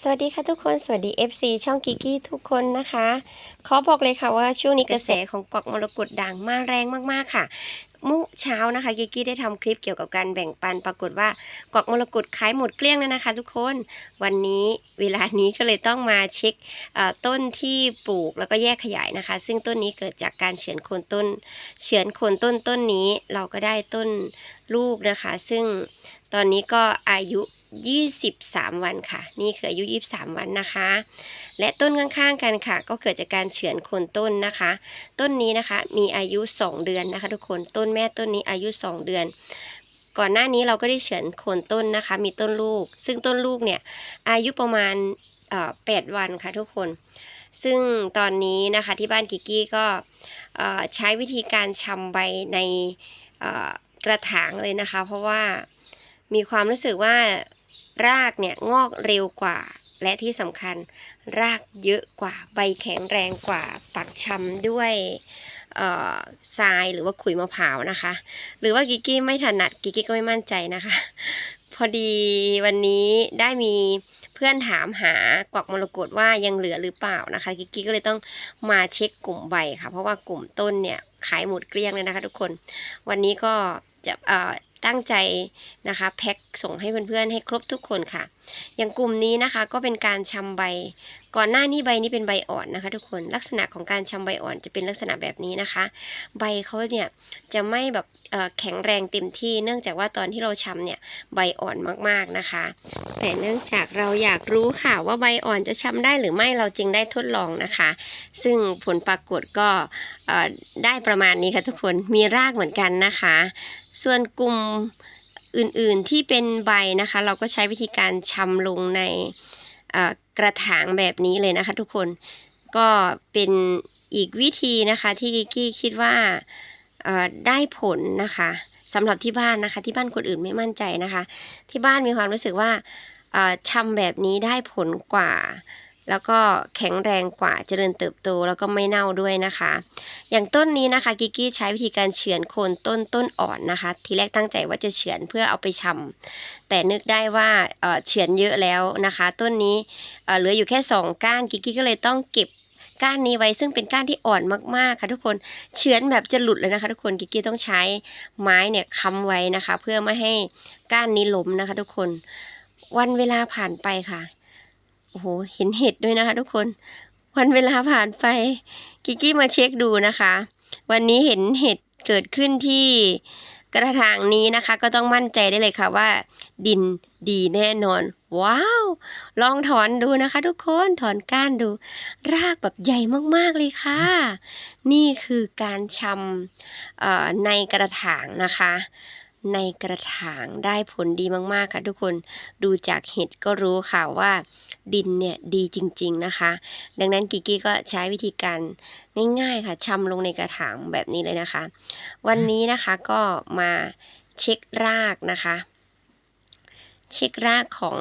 สวัสดีค่ะทุกคนสวัสดี FC ช่องกิกกี้ทุกคนนะคะขอบอกเลยค่ะว่าช่วงนี้กระแสของกวักมรกตด่างมาแรงมากๆค่ะเมื่อเช้านะคะกิกกี้ได้ทำคลิปเกี่ยวกับการแบ่งปันปรากฏว่ากวักมรกตขายหมดเกลี้ยงเลยนะคะ ทุกคนวันนี้เวลานี้ก็เลยต้องมาเช็คต้นที่ปลูกแล้วก็แยกขยายนะคะ ซึ่งต้นนี้เกิดจากการเฉือนโคนต้น เฉือนโคนต้นต้นนี้เราก็ได้ต้นลูกนะคะ ซึ่งตอนนี้ก็อายุ23 วันค่ะ นี่คืออายุ 23 วันนะคะ และต้นข้างๆกันค่ะ ก็เกิดจากการเฉือนโคนต้นนะคะ ต้นนี้นะคะมีอายุ 2 เดือนนะคะ ทุกคนต้นแม่ต้นนี้อายุ 2 เดือน ก่อนหน้านี้เราก็ได้เฉือนโคนต้นนะคะ มีต้นลูก ซึ่งต้นลูกเนี่ยอายุประมาณเอ่อ8วันค่ะทุกคน ซึ่งตอนนี้นะคะที่บ้านกิกกี้ก็ใช้วิธีการชำใบในกระถางเลยนะคะ เพราะว่ามีความรู้สึกว่า รากเนี่ยงอกเร็วกว่า และที่สำคัญรากเยอะกว่าใบแข็งแรงกว่าปักชำด้วยทรายหรือว่าขุยมะพร้าวนะคะ หรือว่ากิกกี้ไม่ถนัดกิกกี้ก็ไม่มั่นใจนะคะ พอดีวันนี้ได้มีเพื่อนถามหากวักมรกตว่ายังเหลือหรือเปล่านะคะกิกกี้ก็เลยต้องมาเช็คกลุ่มใบค่ะ เพราะว่ากลุ่มต้นเนี่ยขายหมดเกลี้ยงเลยนะคะทุกคน วันนี้ก็จะเออ ตั้งใจนะคะแพ็คส่งให้เพื่อนๆให้ครบทุกคนค่ะ อย่างกลุ่มนี้นะคะก็เป็นการชำใบ ก่อนหน้านี้ใบนี้เป็นใบอ่อนนะคะทุกคนลักษณะของการชำใบอ่อนจะเป็นลักษณะแบบนี้นะคะ ใบเขาเนี่ยจะไม่แบบแข็งแรงเต็มที่ เนื่องจากว่าตอนที่เราชำเนี่ยใบอ่อนมากๆนะคะ แต่เนื่องจากเราอยากรู้ค่ะว่าใบอ่อนจะชำได้หรือไม่เราจึงได้ทดลองนะคะ ซึ่งผลปรากฏก็ได้ประมาณนี้ค่ะทุกคนมีรากเหมือนกันนะคะ ส่วนกลุ่มอื่นๆที่เป็นใบนะคะ เราก็ใช้วิธีการชำลงในกระถางแบบนี้เลยนะคะ ทุกคนก็เป็นอีกวิธีนะคะที่กิกี้คิดว่าได้ผลนะคะสำหรับที่บ้านนะคะ ที่บ้านคนอื่นไม่มั่นใจนะคะ ที่บ้านมีความรู้สึกว่าเอ่อชำแบบนี้ได้ผลกว่า แล้วก็แข็งแรงกว่าเจริญเติบโตแล้วก็ไม่เน่าด้วยนะคะ อย่างต้นนี้นะคะกิกกี้ใช้วิธีการเฉือนโคนต้นต้นอ่อนนะคะ ทีแรกตั้งใจว่าจะเฉือนเพื่อเอาไปชำแต่นึกได้ว่าเอ่อเฉือนเยอะแล้วนะคะ ต้นนี้เอ่อเหลืออยู่แค่สองก้านกิกกี้ก็เลยต้องเก็บก้านนี้ไว้ซึ่งเป็นก้านที่อ่อนมากๆค่ะทุกคนเฉือนแบบจะหลุดเลยนะคะ ทุกคนกิกกี้ต้องใช้ไม้เนี่ยค้ำไว้นะคะ เพื่อไม่ให้ก้านนี้ล้มนะคะ ทุกคนวันเวลาผ่านไปค่ะ อ้โหเห็นเห็ดด้วยนะคะ ทุกคนวันเวลาผ่านไปกิกกี้มาเช็คดูนะคะ วันนี้เห็นเห็ดเกิดขึ้นที่กระถางนี้นะคะ ก็ต้องมั่นใจได้เลยค่ะว่า ดินดีแน่นอน ว้าว ลองถอนดูนะคะ ทุกคนถอนก้านดู รากแบบใหญ่มากๆเลยค่ะ นี่คือการชำเอ่อในกระถางนะคะ ในกระถางได้ผลดีมากๆค่ะทุกคนดูจากเห็ดก็รู้ค่ะว่าดินเนี่ยดีจริง ๆนะคะ ดังนั้นกิกกี้ก็ใช้วิธีการง่ายๆค่ะชำลงในกระถางแบบนี้เลยนะคะ วันนี้นะคะก็มาเช็ครากนะคะ เช็ครากของ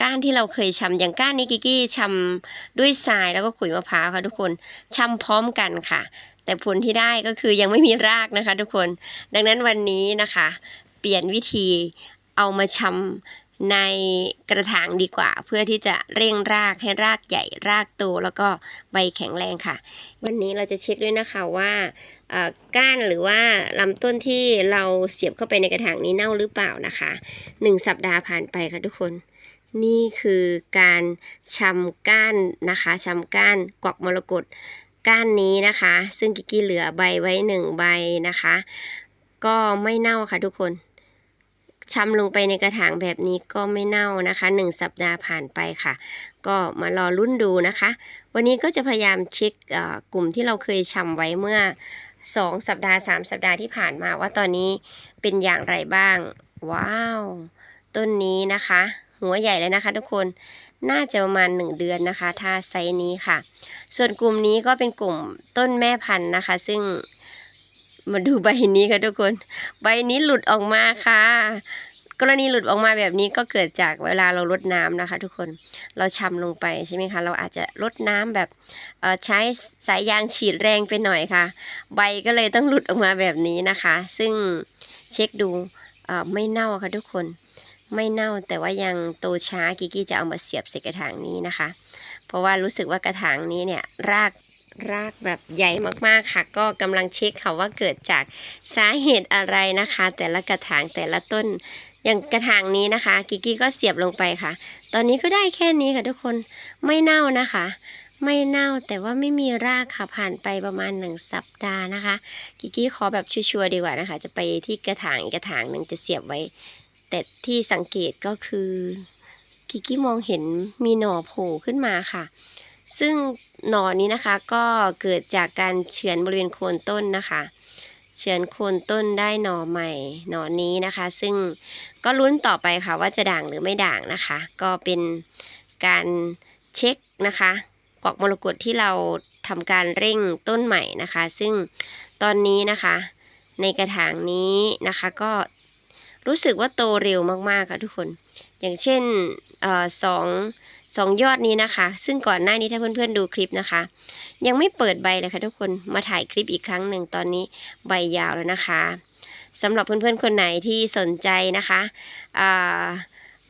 ก้านที่เราเคยชำอย่างก้านนี้กิกกี้ชำด้วยทรายแล้วก็ขุยมะพร้าวค่ะทุกคนชำพร้อมกันค่ะ แต่ผลที่ได้ก็คือยังไม่มีรากนะคะ ทุกคน ดังนั้นวันนี้นะคะ เปลี่ยนวิธีเอามาชำในกระถางดีกว่า เพื่อที่จะเร่งรากให้รากใหญ่รากโตแล้วก็ใบแข็งแรงค่ะ วันนี้เราจะเช็คด้วยนะคะว่าก้านหรือว่าลำต้นที่เราเสียบเข้าไปในกระถางนี้เน่าหรือเปล่านะคะหนึ่งสัปดาห์ผ่านไปค่ะทุกคน นี่คือการชำก้านนะคะชำก้านกวักมรกตก้านนี้นะคะ ซึ่งกิกกี้เหลือใบไว้หนึ่งใบนะคะ ก็ไม่เน่าค่ะทุกคนชำลงไปในกระถางแบบนี้ก็ไม่เน่านะคะหนึ่งสัปดาห์ผ่านไปค่ะ ก็มารอรุ่นดูนะคะ วันนี้ก็จะพยายามเช็คกลุ่มที่เราเคยชำไว้เมื่อสองสัปดาห์สามสัปดาห์ที่ผ่านมาว่าตอนนี้เป็นอย่างไรบ้าง ว้าว ต้นนี้นะคะ หัวใหญ่เลยนะคะ ทุกคนน่าจะประมาณหนึ่งเดือนนะคะ ถ้าไซส์นี้ค่ะ ส่วนกลุ่มนี้ก็เป็นกลุ่มต้นแม่พันธุ์นะคะ ซึ่งมาดูใบนี้ค่ะทุกคน ใบนี้หลุดออกมาค่ะ กรณีหลุดออกมาแบบนี้ก็เกิดจากเวลาเราลดน้ำนะคะ ทุกคนเราชำลงไปใช่ไหมคะเราอาจจะลดน้ำแบบใช้สายยางฉีดแรงไปหน่อยค่ะ ใบก็เลยต้องหลุดออกมาแบบนี้นะคะ ซึ่งเช็คดูไม่เน่าค่ะทุกคน ไม่เน่าแต่ว่ายังโตช้ากิกกี้จะเอามาเสียบใส่กระถางนี้นะคะ เพราะว่ารู้สึกว่ากระถางนี้เนี่ยรากรากแบบใหญ่มากๆค่ะ ก็กำลังเช็คค่ะว่าเกิดจากสาเหตุอะไรนะคะ แต่ละกระถางแต่ละต้นอย่างกระถางนี้นะคะ กิกกี้ก็เสียบลงไปค่ะ ตอนนี้ก็ได้แค่นี้ค่ะทุกคนไม่เน่านะคะ ไม่เน่าแต่ว่าไม่มีรากค่ะผ่านไปประมาณหนึ่งสัปดาห์นะคะ กิกกี้ขอแบบชัวร์ๆดีกว่านะคะ จะไปที่กระถางอีกกระถางหนึ่งจะเสียบไว้ แต่ที่สังเกตก็คือกิกกี้มองเห็นมีหน่อโผล่ขึ้นมาค่ะ ซึ่งหน่อนี้นะคะก็เกิดจากการเฉือนบริเวณโคนต้นนะคะเฉือนโคนต้นได้หน่อใหม่หน่อนี้นะคะ ซึ่งก็ลุ้นต่อไปค่ะว่าจะด่างหรือไม่ด่างนะคะ ก็เป็นการเช็คนะคะกวักมรกตที่เราทำการเร่งต้นใหม่นะคะ ซึ่งตอนนี้นะคะ ในกระถางนี้นะคะ ก็ รู้สึกว่าโตเร็วมากๆค่ะทุกคน อย่างเช่นอสองสองยอดนี้นะคะ ซึ่งก่อนหน้านี้ถ้าเพื่อนๆดูคลิปนะคะ ยังไม่เปิดใบเลยค่ะทุกคนมาถ่ายคลิปอีกครั้งหนึ่งตอนนี้ใบยาวแล้วนะคะสำหรับเพื่อนๆคนไหนที่สนใจนะคะ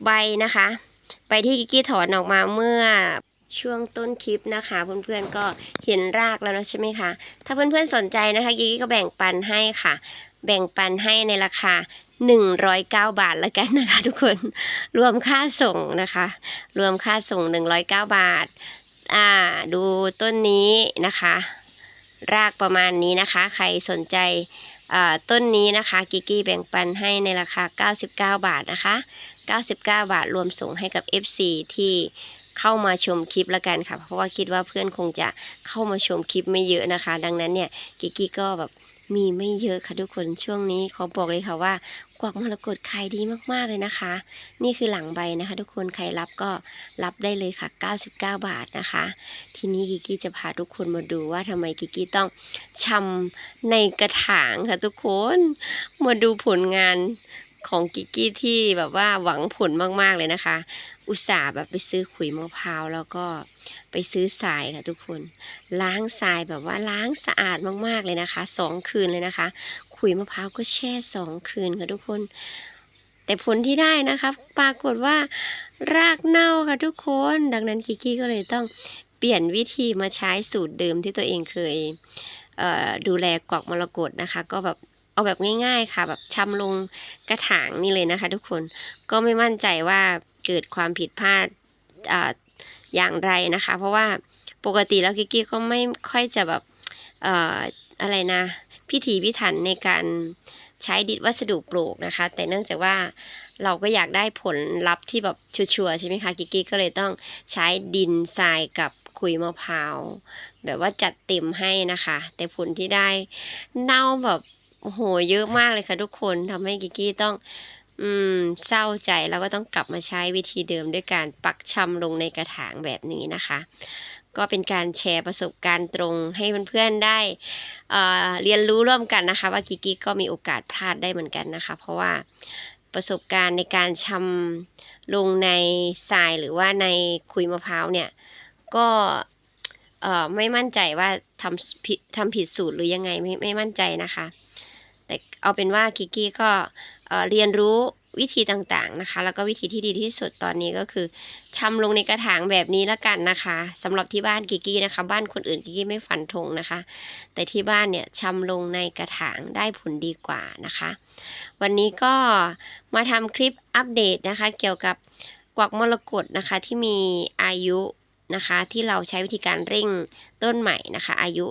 ใบนะคะไปที่กิกกี้ถอนออกมาเมื่อช่วงต้นคลิปนะคะเพื่อนๆก็เห็นรากแล้วนะใช่ไหมคะถ้าเพื่อนๆสนใจนะคะกิกกี้ก็แบ่งปันให้ค่ะ แบ่งปันให้ในราคา 109 บาทแล้วกันนะคะทุกคนรวมค่าส่งนะคะ รวมค่าส่ง 109 บาท อ่า ดูต้นนี้นะคะ รากประมาณนี้นะคะ ใครสนใจอ่าต้นนี้นะคะกิกกี้แบ่งปันให้ในราคา 99 บาทนะคะ 99 บาทรวมส่งให้กับ FC ที่เข้ามาชมคลิปแล้วกันค่ะ เพราะว่าคิดว่าเพื่อนคงจะเข้ามาชมคลิปไม่เยอะนะคะ ดังนั้นเนี่ยกิกกี้ก็แบบ มีไม่เยอะค่ะทุกคนช่วงนี้ขอบอกเลยค่ะว่า กวักมรกตขายดีมากๆเลยนะคะ นี่คือหลังใบนะคะ ทุกคนใครรับก็รับได้เลยค่ะ 99 บาทนะคะ ทีนี้กิกี้จะพาทุกคนมาดูว่าทำไมกิกี้ต้องชำในกระถางค่ะทุกคนมาดูผลงานของกิกกี้ที่แบบว่าหวังผลมากๆเลยนะคะ อุตส่าห์แบบไปซื้อขุยมะพร้าวแล้วก็ไปซื้อทรายค่ะทุกคน ล้างทรายแบบว่าล้างสะอาดมากๆเลยนะคะสองคืนเลยนะคะ ขุยมะพร้าวก็แช่สองคืนค่ะทุกคน แต่ผลที่ได้นะคะปรากฏว่ารากเน่าค่ะทุกคน ดังนั้นกิกกี้ก็เลยต้องเปลี่ยนวิธีมาใช้สูตรเดิมที่ตัวเองเคยเดูแลกวักมรกตนะคะ ก็แบบเอาแบบง่าย ๆ ค่ะ แบบชำลงกระถางนี่เลยนะคะ ทุกคนก็ไม่มั่นใจว่า เกิดความผิดพลาดออย่างไรนะคะ เพราะว่าปกติแล้วกิกกี้ก็ไม่ค่อยจะแบบออะไรนะพิถีพิถันในการใช้ดินวัสดุปลูกนะคะ แต่เนื่องจากว่าเราก็อยากได้ผลลัพธ์ที่แบบชัวร์ใช่ไหมคะกิกกี้ก็เลยต้องใช้ดินทรายกับขุยมะพร้าวแบบว่าจัดเต็มให้นะคะ แต่ผลที่ได้เน่าแบบโอ้โหเยอะมากเลยค่ะทุกคนทำให้กิกกี้ต้อง อืม เศร้าใจแล้วก็ต้องกลับมาใช้วิธีเดิมด้วยการปักชำลงในกระถางแบบนี้นะคะ ก็เป็นการแชร์ประสบการณ์ตรงให้เพื่อนๆได้เอ่อเรียนรู้ร่วมกันนะคะ ว่ากิ๊กก็มีโอกาสพลาดได้เหมือนกันนะคะ เพราะว่าประสบการณ์ในการชำลงในทรายหรือว่าในคุยมะพร้าวเนี่ย ก็เอ่อไม่มั่นใจว่าทำผิดทำผิดสูตรหรือยังไงไม่ไม่มั่นใจนะคะ แต่เอาเป็นว่ากิกกี้ก็เรียนรู้วิธีต่างๆนะคะ แล้วก็วิธีที่ดีที่สุดตอนนี้ก็คือชำลงในกระถางแบบนี้และกันนะคะสำหรับที่บ้านกิกกี้นะคะ บ้านคนอื่นกิกกี้ไม่ฟันธงนะคะ แต่ที่บ้านเนี่ยชำลงในกระถางได้ผลดีกว่านะคะ วันนี้ก็มาทำคลิปอัปเดตนะคะ เกี่ยวกับกวักมรกตนะคะ ที่มีอายุนะคะ ที่เราใช้วิธีการเร่งต้นใหม่นะคะ อายุ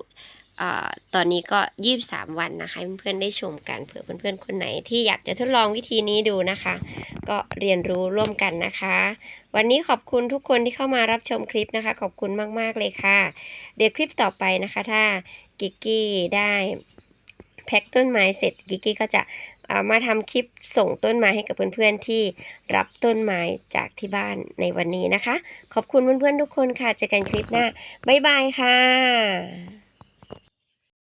ตอนนี้ก็23วันนะคะเพื่อนๆได้ชมกันเผื่อเพื่อนๆคนไหนที่อยากจะทดลองวิธีนี้ดูนะคะ ก็เรียนรู้ร่วมกันนะคะ วันนี้ขอบคุณทุกคนที่เข้ามารับชมคลิปนะคะ ขอบคุณมากๆเลยค่ะ เดี๋ยวคลิปต่อไปนะคะ ถ้ากิกกี้ได้แพ็คต้นไม้เสร็จกิกกี้ก็จะเอ่อมาทำคลิปส่งต้นไม้ให้กับเพื่อนๆที่รับต้นไม้จากที่บ้านในวันนี้นะคะ ขอบคุณเพื่อนๆทุกคนค่ะเจอกันคลิปหน้าบ๊ายบายค่ะ